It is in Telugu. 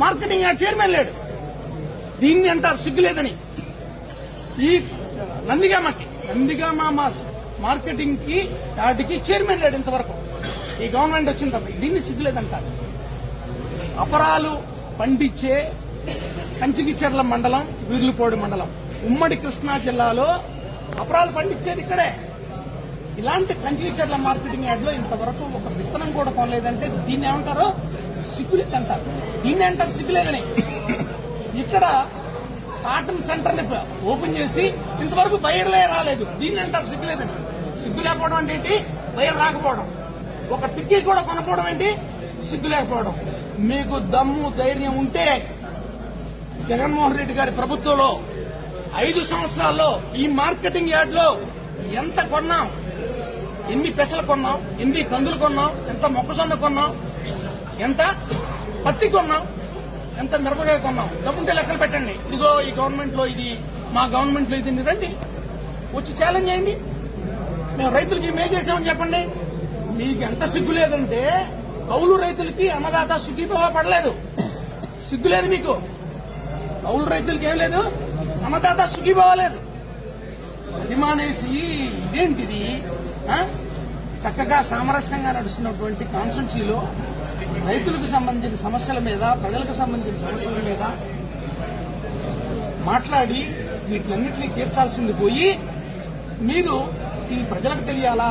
మార్కెటింగ్ యార్డ్ చైర్మన్ లేడు. దీన్ని అంటారు సిగ్గు లేదని. ఈ నందిగామకి నందిగామ మా మార్కెటింగ్కి యార్డ్కి చైర్మన్ లేడు ఇంతవరకు. ఈ గవర్నమెంట్ వచ్చిన తర్వాత దీన్ని సిగ్గు లేదంటారు. అపరాలు పండించే కంచికిచెర్ల మండలం వీర్లుపోడు మండలం. ఉమ్మడి కృష్ణా జిల్లాలో అపరాలు పండించేది ఇక్కడే. ఇలాంటి కంచికిచెర్ల మార్కెటింగ్ యార్డ్లో ఇంతవరకు ఒక విత్తనం కూడా కొనలేదంటే దీన్ని ఏమంటారు? సిగ్గులేదు అంటారు. దీన్ని అంటారు సిగ్గులేదని ఇక్కడ కాటన్ సెంటర్ని ఓపెన్ చేసి ఇంతవరకు బయర్లే రాలేదు. దీన్ని అంటారు సిగ్గులేదని సిగ్గు లేకపోవడం అంటే ఏంటి? బయర్ రాకపోవడం. ఒక టిక్కీ కూడా కొనకపోవడం ఏంటి? సిగ్గు లేకపోవడం. మీకు దమ్ము ధైర్యం ఉంటే జగన్మోహన్ రెడ్డి గారి ప్రభుత్వంలో ఐదు సంవత్సరాల్లో ఈ మార్కెటింగ్ యార్డ్లో ఎంత కొన్నాం? ఎన్ని పెసలు కొన్నాం? ఎన్ని కందులు కొన్నాం? ఎంత మొక్కజొన్న కొన్నాం? ఎంత? పత్తి కొన్నాం. ఎంత మిరపకాయ కొన్నాం. డబ్బుంటే లెక్కలు పెట్టండి. ఇదిగో ఈ గవర్నమెంట్లో ఇది మా గవర్నమెంట్లో ఇది రండి. వచ్చి ఛాలెంజ్ చేయండి. మేము రైతులకి మేలు చేసామని చెప్పండి. మీకు ఎంత సిగ్గు లేదంటే కౌలు రైతులకి అన్నదాత సుఖీభావ పడలేదు. సిగ్గు లేదు మీకు. కౌలు రైతులకి ఏం లేదు. అన్నదాత సుఖీభావ లేదు. అది మానేసి ఇదేంటిది? చక్కగా సామరస్యంగా నడుస్తున్నటువంటి కాన్స్టిట్యూన్సీలో రైతులకు సంబంధించిన సమస్యల మీద ప్రజలకు సంబంధించిన సమస్యల మీద మాట్లాడి వీటిలన్నింటినీ తీర్చాల్సింది పోయి మీరు ఇది ప్రజలకు తెలియాలా?